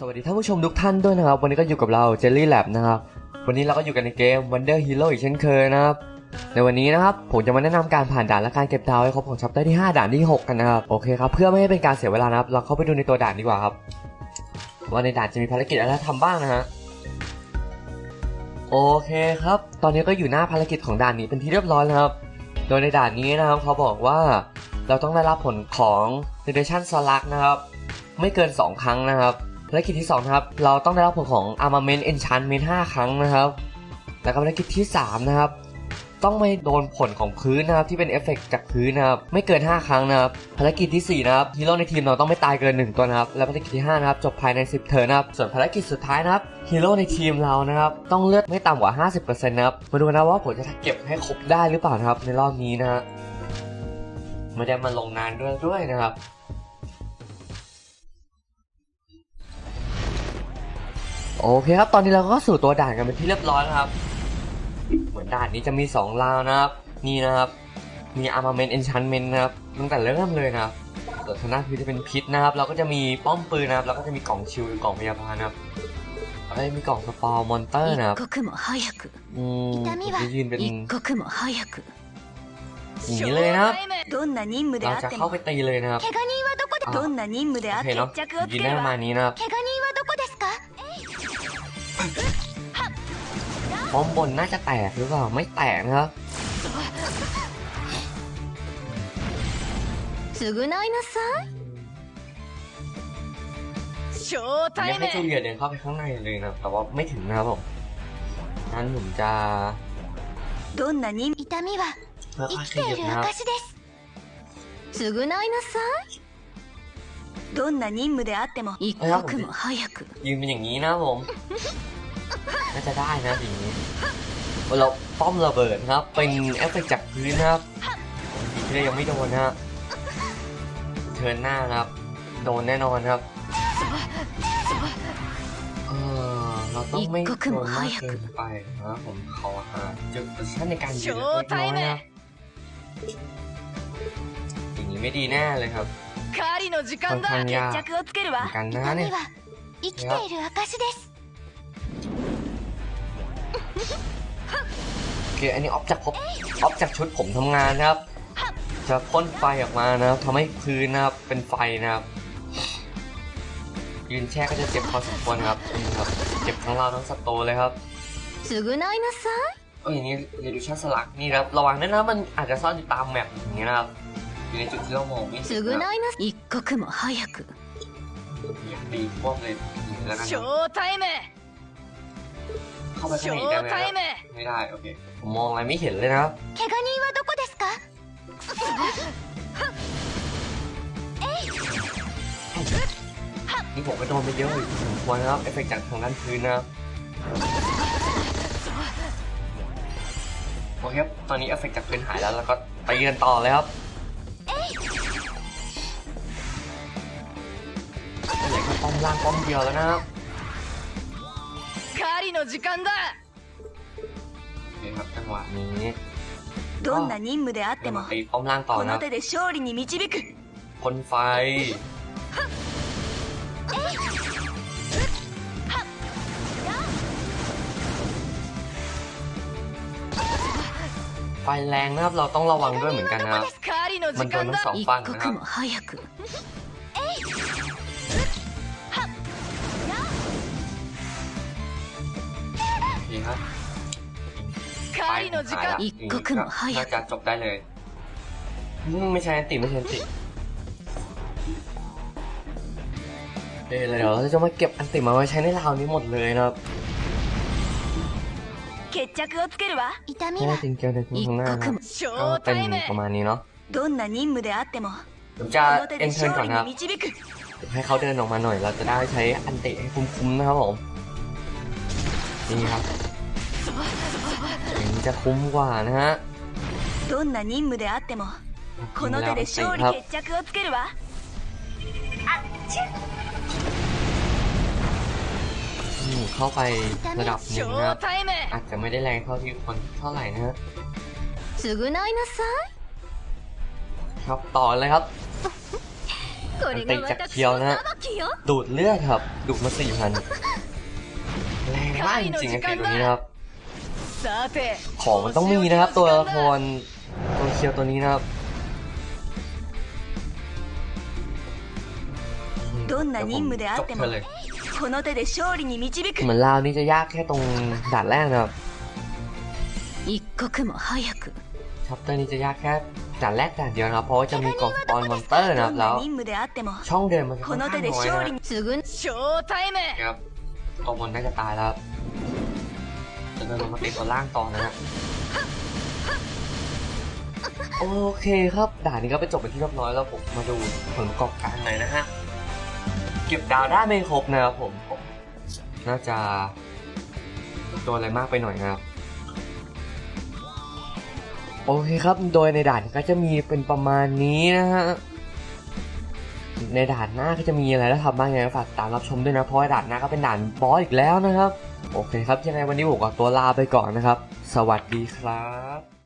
สวัสดีท่านผู้ชมทุกท่านด้วยนะครับ วันนี้ก็อยู่กับเราเจลลี่แลบนะครับ วันนี้เราก็อยู่กันในเกม Wonder Hero อีกเช่นเคยนะครับ ในวันนี้นะครับผมจะมาแนะนำการผ่านด่านและการเก็บดาวให้ครบของชัปเตอร์ที่ 5 ด่านที่ 6 กันนะครับ โอเคครับ เพื่อไม่ให้เป็นการเสียเวลานะครับ เราเข้าไปดูในตัวด่านดีกว่าครับ ว่าในด่านจะมีภารกิจอะไรให้ทำบ้างนะฮะ โอเคครับ ตอนนี้ก็อยู่หน้าภารกิจของด่านนี้เป็นที่เรียบร้อยแล้วครับ โดยในด่านนี้นะครับเขาบอกว่าเราต้องได้รับผลของ Redemption Slug นะครับ ไม่เกิน 2 ครั้งนะครับ ภารกิจที่2นะครับ เราต้องได้รับผลของ Armament Enchantment 5 ครั้งนะครับ แล้วก็ภารกิจที่ 3 นะครับ ต้องไม่โดนผลของพื้นนะครับที่เป็นเอฟเฟกต์จากพื้นนะครับ ไม่เกิน 5 ครั้งนะครับ ภารกิจที่ 4 นะครับฮีโร่ในทีมเราต้องไม่ตายเกิน 1 ตัวนะครับ และภารกิจที่ 5 นะครับ จบภายใน 10 เทิร์นนะครับ ส่วนภารกิจสุดท้ายนะครับฮีโร่ในทีมเรานะครับ ต้องเลือดไม่ต่ำกว่า 50%นะครับ มาดูนะว่าผมจะเก็บให้ครบได้หรือเปล่านะครับในรอบนี้นะฮะไม่ได้มาลงนานด้วยด้วยนะครับ โอเคครับ ตอนนี้เราก็สู่ตัวด่านกันเป็นที่เรียบร้อยแล้วครับ เหมือนด่านนี้จะมีสองลาวนะครับ นี่นะครับ มี armament enchantment นะครับตั้งแต่เริ่มเลยนะครับส่วนทางด้านคือจะเป็นพิษนะครับ เราก็จะมีป้อมปืนนะครับ เราก็จะมีกล่องชิลกล่องพยาบาลนะครับเราก็มีกล่องสปอร์มอนเตอร์นะครับอืมจะยืนเป็นอย่างนี้เลยนะครับเราจะเข้าไปตีเลยนะครับโอเคเนาะยินได้ประมาณนี้นะครับ ป้อมบนน่าจะแตกหรือเปล่า ไม่แตกนะครับ 償いなさいショー ผมอยากให้จูเลียเดินเข้าไปข้างในเลยนะ แต่ว่าไม่ถึงนะครับผมงั้นผมจะ どんな任痛みは ค่ 生 อย き ๆข て ยั い บ る นะครับ 証です償いなさいどんな任務であっても一刻も早く ยืนเป็นอย่างนี้นะครับผม น่าจะได้นะอย่นี้เราป้อมระเบิดครับ เป็นแอปเฟกจากพื้นครับดีที่ยังไม่โดนฮะเทินหน้าครับ โดนแน่นอนครับเออเราต้องไม่โดนมากเกินไปนะผมขอหาจุดโพซิชั่นในการยืนเล็น้อยนะอย่างนี้ไม่ดีแน่เลยครับค่อนข้างยากเหมือนกันนะเนี่ยครับ โอเคอันนี้ออฟจากพบออฟจากชุดผมทำงานนะครับ จะพ่นไฟออกมานะครับทำให้พื้นนะครับเป็นไฟนะครับ ยืนแช่ก็จะเจ็บพอสมควรครับนี่บเจ็บทั้งเราทั้งสตูเลยครับสุกุนยนะซะเอ้ยนี่เรดูชัดสลักนี่ครับระวังด้วยนะมันอาจจะซ่อนอยู่ตามแมปอย่างนี้นะครับอยู่ในจุดที่เรามองไม่เห็นสุนนะอีกก็คือหมอฮายักตีป้อมเลยแล้วกันโชว์ไทม์ เข้าไป シ ข้างใน ョ ได้ ー ไหม タ ครับ イム ไม่ได้ โอเค ผมมองอะไรไม่เห็นเลยนะครับ 怪我人はどこですか นี่ผมก็โดนไปเยอะอยู่พอสมควรนะครับ เอฟเฟกต์จากทางด้านพื้นนะครับ โอเคครับ ตอนนี้เอฟเฟกต์จากพื้นหายแล้ว แล้วก็ไปเยือนต่อเลยครับเหลือแค่ป้อมล่างป้อมเดียวแล้วนะครับ 狩りの時間だ โอเคครับจังหวะนี้ どんな任務であって เดี๋ยว も มาตีป้อมล่างต่อ こ นะค の รับ 手で勝利に導く พ่นไฟ ไฟแรงนะครับ เราต้องระวังด้วยเหมือนกันนะครับ 狩りのมันโดนทั้งสอง 一 ฝั่งนะครับ ไฟ 狩りの時 หาย 間 ละ 一刻も早 น่า く จะจบได้เลยอืมไม่ใช่อันติไม่ใช่อันติเดี๋ยวเดี๋ยวเราจะมาเก็บอันติมาไว้ใช้ในราวนี้หมดเลยนะครับ 決着をつけるわ痛み แค่ は จริงเจอในข้างหน้านะครับ シ ก็ ョー เป็น タイム ประมาณนี้เนาะ どんな任務であっても ผมจะ この手 เอ็ で นเทิร์น 勝 ก่อน 利 นะครับ に導く เดี๋ยวให้เขาเดินออกมาหน่อย เราจะได้ใช้อันติให้คุ้มๆนะครับผม นี่ครับ อย่างนี้จะคุ้มกว่านะฮะ どんな任務であってもこの手で勝利 ครับ 決着をつけるわ อืมเข้าไประดับห シ นึ่ง ョ นะครับ ータイム อาจจะไม่ได้แรงเท่าที่คนเท่าไหร่นะฮะ 償いなさい ครับต่อเลยครับ これが私の裁きよ ดูดเลือดครับ ดูดมาสี่พันแรงมากจริงๆไอ้เกมตัวนี้นะครับ さて ของมันต้องมีนะครับ ตัวละครตัวเคียวตัวนี้นะครับจบไปเลยเหมือนลาวนี่จะยากแค่ตรงด่านแรกนะครับชอปเตอร์นี่จะยากแค่ด่านแรกด่านเดียวนะเพราะว่าจะมีกองปอนมอนเตอร์นะครับแล้วช่องเดินมันค่อนข้างน้อยนะครับกองบอลน่าจะตายแล้ว จะเดินลงมาติดตัวล่างต่อนะฮะโอเคครับด่านนี้ก็ไปจบไปนที่เรียบร้อยแล้วผมมาดูผลประกอบการหน่อยนะฮะ เก็บดาวได้ไม่ครบนะครับผมผมน่าจะโดนอะไรมากไปหน่อยนะครับ โอเคครับโดยในด่านก็จะมีเป็นประมาณนี้นะฮะในด่านหน้าก็จะมีอะไรแล้วทำบ้างไงก็ฝากติดตามรับชมด้วยนะเพราะว่าด่านหน้าก็เป็นด่านบอสอีกแล้วนะครับ โอเคครับ ยังไงวันนี้ผมขอตัวลาไปก่อนนะครับ สวัสดีครับ